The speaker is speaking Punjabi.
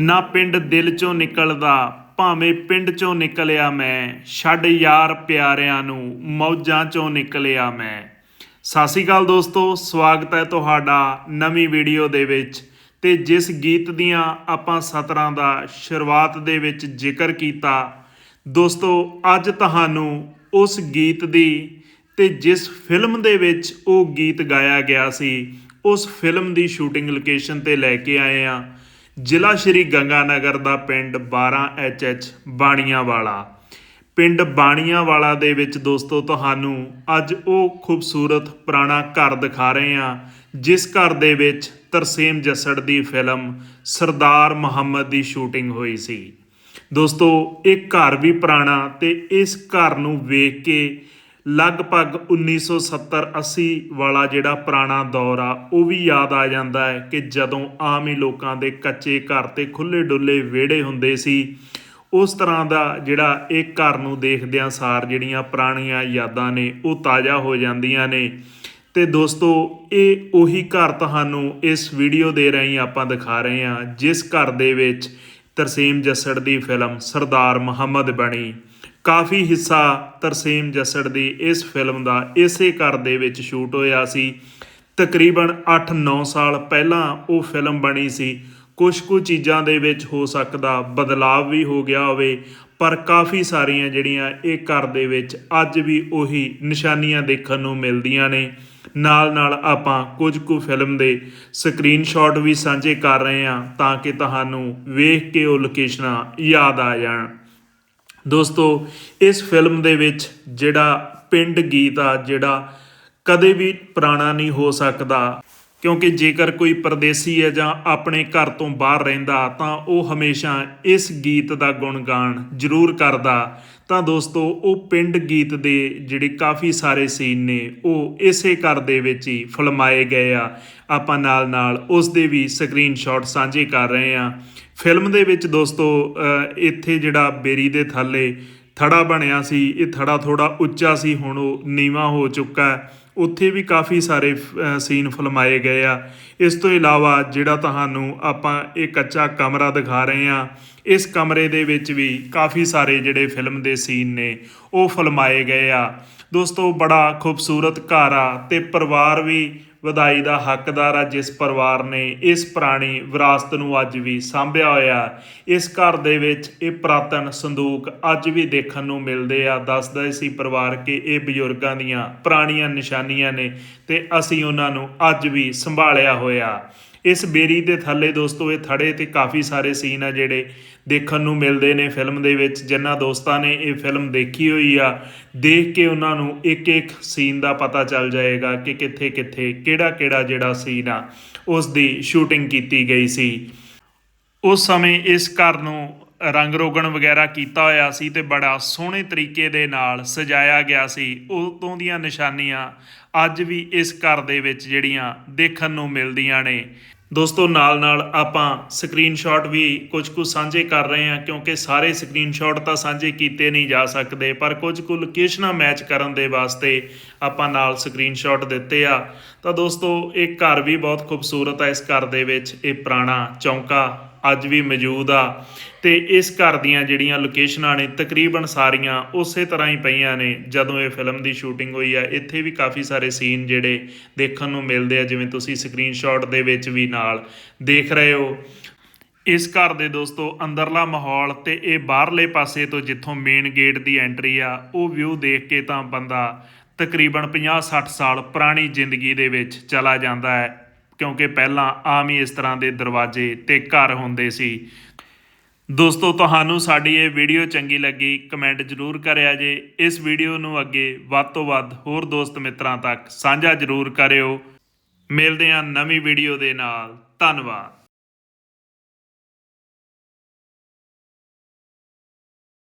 ਨਾ ਪਿੰਡ ਦਿਲ ਚੋਂ ਨਿਕਲਦਾ, ਭਾਵੇਂ ਪਿੰਡ ਚੋਂ ਨਿਕਲਿਆ ਮੈਂ, ਛੱਡ ਯਾਰ ਪਿਆਰਿਆਂ ਨੂੰ, ਮੌਜਾਂ ਚੋਂ ਨਿਕਲਿਆ ਮੈਂ। ਸਤਿ ਸ਼੍ਰੀ ਅਕਾਲ ਦੋਸਤੋ, ਸਵਾਗਤ ਹੈ ਤੁਹਾਡਾ ਨਵੀਂ ਵੀਡੀਓ ਦੇ ਵਿੱਚ। ਤੇ ਜਿਸ ਗੀਤ ਦੀਆਂ ਆਪਾਂ ਸਤਰਾਂ ਦਾ ਸ਼ੁਰੂਆਤ ਦੇ ਵਿੱਚ ਜ਼ਿਕਰ ਕੀਤਾ, ਦੋਸਤੋ, ਅੱਜ ਤੁਹਾਨੂੰ ਉਸ ਗੀਤ ਦੀ ਤੇ ਜਿਸ ਫਿਲਮ ਦੇ ਵਿੱਚ ਉਹ ਗੀਤ ਗਾਇਆ ਗਿਆ ਸੀ, ਉਸ ਫਿਲਮ ਦੀ ਸ਼ੂਟਿੰਗ ਲੋਕੇਸ਼ਨ ਤੇ ਲੈ ਕੇ ਆਏ ਆ ਜ਼ਿਲ੍ਹਾ ਸ਼੍ਰੀ ਗੰਗਾਨਗਰ ਦਾ ਪਿੰਡ 12HH ਬਾਣੀਆਂ ਵਾਲਾ ਪਿੰਡ ਬਾਣੀਆਂ ਵਾਲਾ ਦੇ ਵਿੱਚ ਦੋਸਤੋ, ਤੁਹਾਨੂੰ ਅੱਜ ਉਹ ਖੂਬਸੂਰਤ ਪੁਰਾਣਾ ਘਰ ਦਿਖਾ ਰਹੇ ਹਾਂ, ਜਿਸ ਘਰ ਦੇ ਵਿੱਚ ਤਰਸੇਮ ਜੱਸੜ ਦੀ ਫਿਲਮ ਸਰਦਾਰ ਮੁਹੰਮਦ ਦੀ ਸ਼ੂਟਿੰਗ ਹੋਈ ਸੀ। ਦੋਸਤੋ, ਇਹ ਘਰ ਵੀ ਪੁਰਾਣਾ ਤੇ ਇਸ ਘਰ ਨੂੰ ਵੇਖ ਕੇ ਲਗਭਗ 1970-80 ਵਾਲਾ ਜਿਹੜਾ ਪੁਰਾਣਾ ਦੌਰ ਆ, ਉਹ ਵੀ ਯਾਦ ਆ ਜਾਂਦਾ ਹੈ ਕਿ ਜਦੋਂ ਆਮ ਹੀ ਲੋਕਾਂ ਦੇ ਕੱਚੇ ਘਰ ਤੇ ਖੁੱਲੇ ਡੁੱਲੇ ਵਿਹੜੇ ਹੁੰਦੇ ਸੀ, ਉਸ ਤਰ੍ਹਾਂ ਦਾ ਜਿਹੜਾ ਇਹ ਘਰ ਨੂੰ ਦੇਖਦਿਆਂ ਸਾਰ ਜਿਹੜੀਆਂ ਪੁਰਾਣੀਆਂ ਯਾਦਾਂ ਨੇ, ਉਹ ਤਾਜ਼ਾ ਹੋ ਜਾਂਦੀਆਂ ਨੇ। ਤੇ ਦੋਸਤੋ, ਇਹ ਉਹੀ ਘਰ ਤੁਹਾਨੂੰ ਇਸ ਵੀਡੀਓ ਦੇ ਰਾਹੀਂ ਆਪਾਂ ਦਿਖਾ ਰਹੇ ਹਾਂ, ਜਿਸ ਘਰ ਦੇ ਵਿੱਚ ਤਰਸੇਮ ਜੱਸੜ ਦੀ ਫਿਲਮ ਸਰਦਾਰ ਮੁਹੰਮਦ ਬਣੀ। ਕਾਫੀ ਹਿੱਸਾ ਤਰਸੇਮ ਜੱਸੜ ਦੀ ਇਸ ਫਿਲਮ ਦਾ ਇਸੇ ਘਰ ਦੇ ਵਿੱਚ ਸ਼ੂਟ ਹੋਇਆ ਸੀ। ਤਕਰੀਬਨ 8-9 ਸਾਲ ਪਹਿਲਾਂ ਉਹ ਫਿਲਮ ਬਣੀ ਸੀ। ਕੁਝ ਕੁ ਚੀਜ਼ਾਂ ਦੇ ਵਿੱਚ ਹੋ ਸਕਦਾ ਬਦਲਾਅ ਵੀ ਹੋ ਗਿਆ ਹੋਵੇ, ਪਰ ਕਾਫੀ ਸਾਰੀਆਂ ਜਿਹੜੀਆਂ ਇਹ ਘਰ ਦੇ ਵਿੱਚ ਅੱਜ ਵੀ ਉਹੀ ਨਿਸ਼ਾਨੀਆਂ ਦੇਖਣ ਨੂੰ ਮਿਲਦੀਆਂ ਨੇ। ਨਾਲ ਨਾਲ ਆਪਾਂ ਕੁਝ ਕੁ ਫਿਲਮ ਦੇ ਸਕਰੀਨਸ਼ਾਟ ਵੀ ਸਾਂਝੇ ਕਰ ਰਹੇ ਹਾਂ ਤਾਂ ਕਿ ਤੁਹਾਨੂੰ ਵੇਖ ਕੇ ਉਹ ਲੋਕੇਸ਼ਨਾਂ ਯਾਦ ਆ ਜਾਣ। ਦੋਸਤੋ, ਇਸ ਫਿਲਮ ਦੇ ਵਿੱਚ ਜਿਹੜਾ ਪਿੰਡ ਗੀਤ ਆ, ਜਿਹੜਾ ਕਦੇ ਵੀ ਪੁਰਾਣਾ ਨਹੀਂ ਹੋ ਸਕਦਾ ਕਿਉਂਕਿ ਜੇਕਰ ਕੋਈ ਪਰਦੇਸੀ ਹੈ ਜਾਂ ਆਪਣੇ ਘਰ ਤੋਂ ਬਾਹਰ ਰਹਿੰਦਾ, ਤਾਂ ਉਹ ਹਮੇਸ਼ਾ ਇਸ ਗੀਤ ਦਾ ਗੁਣਗਾਨ ਜ਼ਰੂਰ ਕਰਦਾ। ਤਾਂ ਦੋਸਤੋ, ਉਹ ਪਿੰਡ ਗੀਤ ਦੇ ਜਿਹੜੇ ਕਾਫੀ ਸਾਰੇ ਸੀਨ ਨੇ, ਉਹ ਇਸੇ ਘਰ ਦੇ ਵਿੱਚ ਹੀ ਫਿਲਮਾਏ ਗਏ ਆ। ਆਪਾਂ ਨਾਲ ਨਾਲ ਉਸ ਦੇ ਵੀ ਸਕਰੀਨਸ਼ਾਟ ਸਾਂਝੇ ਕਰ ਰਹੇ ਆ ਫਿਲਮ ਦੇ ਵਿੱਚ ਦੋਸਤੋ ਇੱਥੇ ਜਿਹੜਾ ਬੇਰੀ ਦੇ ਥੱਲੇ ਥੜਾ ਬਣਿਆ ਸੀ, ਇਹ ਥੜਾ ਥੋੜਾ ਉੱਚਾ ਸੀ, ਹੁਣ ਉਹ ਨੀਵਾ ਹੋ ਚੁੱਕਾ ਉੱਥੇ ਵੀ ਕਾਫੀ ਸਾਰੇ ਅ, ਸੀਨ ਫਿਲਮਾਏ ਗਏ ਆ। ਇਸ ਤੋਂ ਇਲਾਵਾ ਜਿਹੜਾ ਤੁਹਾਨੂੰ ਆਪਾਂ ਇਹ ਕੱਚਾ ਕਮਰਾ ਦਿਖਾ ਰਹੇ ਆ ਇਸ ਕਮਰੇ ਦੇ ਵਿੱਚ ਵੀ ਕਾਫੀ ਸਾਰੇ ਜਿਹੜੇ ਫਿਲਮ ਦੇ ਸੀਨ ਨੇ ਉਹ ਫਿਲਮਾਏ ਗਏ ਆ। ਦੋਸਤੋ ਬੜਾ ਖੂਬਸੂਰਤ ਘਰ ਆ ਤੇ ਪਰਿਵਾਰ ਵੀ ਵਧਾਈ ਦਾ ਹੱਕਦਾਰ ਆ ਜਿਸ ਪਰਿਵਾਰ ਨੇ ਇਸ ਪੁਰਾਣੀ ਵਿਰਾਸਤ ਨੂੰ ਅੱਜ ਵੀ ਸਾਂਭਿਆ ਹੋਇਆ। ਇਸ ਘਰ ਦੇ ਵਿੱਚ ਇਹ ਪ੍ਰਾਤਨ ਸੰਦੂਕ ਅੱਜ ਵੀ ਦੇਖਣ ਨੂੰ ਮਿਲਦੇ ਆ। ਦੱਸਦਾ ਸੀ ਪਰਿਵਾਰ ਕਿ ਇਹ ਬਜ਼ੁਰਗਾਂ ਦੀਆਂ ਪੁਰਾਣੀਆਂ ਨਿਸ਼ਾਨੀਆਂ ਨੇ ਤੇ ਅਸੀਂ ਉਹਨਾਂ ਨੂੰ ਅੱਜ ਵੀ ਸੰਭਾਲਿਆ ਹੋਇਆ। ਇਸ ਬੇਰੀ ਦੇ ਥੱਲੇ ਦੋਸਤੋ ਇਹ ਥੜੇ ਤੇ ਕਾਫੀ ਸਾਰੇ ਸੀਨ ਆ ਜਿਹੜੇ ਦੇਖਣ ਨੂੰ ਮਿਲਦੇ ਨੇ ਫਿਲਮ ਦੇ ਵਿੱਚ, ਜਿਨ੍ਹਾਂ ਦੋਸਤਾਂ ਨੇ ਇਹ ਫਿਲਮ ਦੇਖੀ ਹੋਈ ਆ। ਦੇਖ ਕੇ ਉਹਨਾਂ ਨੂੰ ਇੱਕ ਇੱਕ ਸੀਨ ਦਾ ਪਤਾ ਚੱਲ ਜਾਏਗਾ ਕਿ ਕਿੱਥੇ ਕਿੱਥੇ ਕਿਹੜਾ ਕਿਹੜਾ ਜਿਹੜਾ ਸੀਨ ਆ, ਉਸ ਦੀ ਸ਼ੂਟਿੰਗ ਕੀਤੀ ਗਈ ਸੀ। ਉਸ ਸਮੇਂ ਇਸ ਘਰ ਨੂੰ ਰੰਗ ਰੋਗਣ ਵਗੈਰਾ ਕੀਤਾ ਹੋਇਆ ਸੀ ਤੇ ਬੜਾ ਸੋਹਣੇ ਤਰੀਕੇ ਦੇ ਨਾਲ ਸਜਾਇਆ ਗਿਆ ਸੀ। ਉਦੋਂ ਦੀਆਂ ਨਿਸ਼ਾਨੀਆਂ ਅੱਜ ਵੀ ਇਸ ਘਰ ਦੇ ਵਿੱਚ ਜਿਹੜੀਆਂ ਦੇਖਣ ਨੂੰ ਮਿਲਦੀਆਂ ਨੇ। ਦੋਸਤੋ ਨਾਲ ਨਾਲ ਆਪਾਂ ਸਕਰੀਨਸ਼ਾਟ ਵੀ ਕੁਝ ਕੁ ਸਾਂਝੇ ਕਰ ਰਹੇ ਹਾਂ, ਕਿਉਂਕਿ ਸਾਰੇ ਸਕਰੀਨਸ਼ਾਟ ਤਾਂ ਸਾਂਝੇ ਕੀਤੇ ਨਹੀਂ ਜਾ ਸਕਦੇ, ਪਰ ਕੁਝ ਕੁ ਲੋਕੇਸ਼ਨਾਂ ਮੈਚ ਕਰਨ ਦੇ ਵਾਸਤੇ ਆਪਾਂ ਨਾਲ ਸਕਰੀਨਸ਼ਾਟ ਦਿੱਤੇ ਆ। ਤਾਂ ਦੋਸਤੋ, ਇਹ ਘਰ ਵੀ ਬਹੁਤ ਖੂਬਸੂਰਤ ਹੈ ਇਸ ਘਰ ਦੇ ਵਿੱਚ, ਇਹ ਪੁਰਾਣਾ ਚੌਂਕਾ। ਅੱਜ ਵੀ ਮੌਜੂਦ ਆ। ਤੇ ਇਸ ਘਰ ਦੀਆਂ ਜਿਹੜੀਆਂ ਲੋਕੇਸ਼ਨਾਂ ਨੇ, ਤਕਰੀਬਨ ਸਾਰੀਆਂ ਉਸੇ ਤਰ੍ਹਾਂ ਹੀ ਪਈਆਂ ਨੇ ਜਦੋਂ ਇਹ ਫਿਲਮ ਦੀ ਸ਼ੂਟਿੰਗ ਹੋਈ ਆ। ਇੱਥੇ ਵੀ ਕਾਫੀ ਸਾਰੇ ਸੀਨ ਜਿਹੜੇ ਦੇਖਣ ਨੂੰ ਮਿਲਦੇ ਆ, ਜਿਵੇਂ ਤੁਸੀਂ ਸਕਰੀਨਸ਼ਾਟ ਦੇ ਵਿੱਚ ਵੀ ਨਾਲ ਦੇਖ ਰਹੇ ਹੋ। ਇਸ ਘਰ ਦੇ ਦੋਸਤੋ, ਅੰਦਰਲਾ ਮਾਹੌਲ ਤੇ ਇਹ ਬਾਹਰਲੇ ਪਾਸੇ ਤੋਂ ਜਿੱਥੋਂ ਮੇਨ ਗੇਟ ਦੀ ਐਂਟਰੀ ਆ, ਉਹ ਵਿਊ ਦੇਖ ਕੇ ਤਾਂ ਬੰਦਾ ਤਕਰੀਬਨ 50-60 ਸਾਲ ਪੁਰਾਣੀ ਜ਼ਿੰਦਗੀ ਦੇ ਵਿੱਚ ਚਲਾ ਜਾਂਦਾ ਹੈ। ਕਿਉਂਕਿ ਪਹਿਲਾਂ ਆਮ ਹੀ ਇਸ ਤਰ੍ਹਾਂ ਦੇ ਦਰਵਾਜ਼ੇ ਤੇ ਘਰ ਹੁੰਦੇ ਸੀ। ਦੋਸਤੋ, ਤੁਹਾਨੂੰ ਸਾਡੀ ਇਹ ਵੀਡੀਓ ਚੰਗੀ ਲੱਗੀ, ਕਮੈਂਟ ਜ਼ਰੂਰ ਕਰਿਆ ਜੇ। ਇਸ ਵੀਡੀਓ ਨੂੰ ਅੱਗੇ ਵੱਧ ਤੋਂ ਵੱਧ ਹੋਰ ਦੋਸਤ ਮਿੱਤਰਾਂ ਤੱਕ ਸਾਂਝਾ ਜ਼ਰੂਰ ਕਰਿਓ। ਮਿਲਦੇ ਹਾਂ ਨਵੀਂ ਵੀਡੀਓ ਦੇ ਨਾਲ। ਧੰਨਵਾਦ।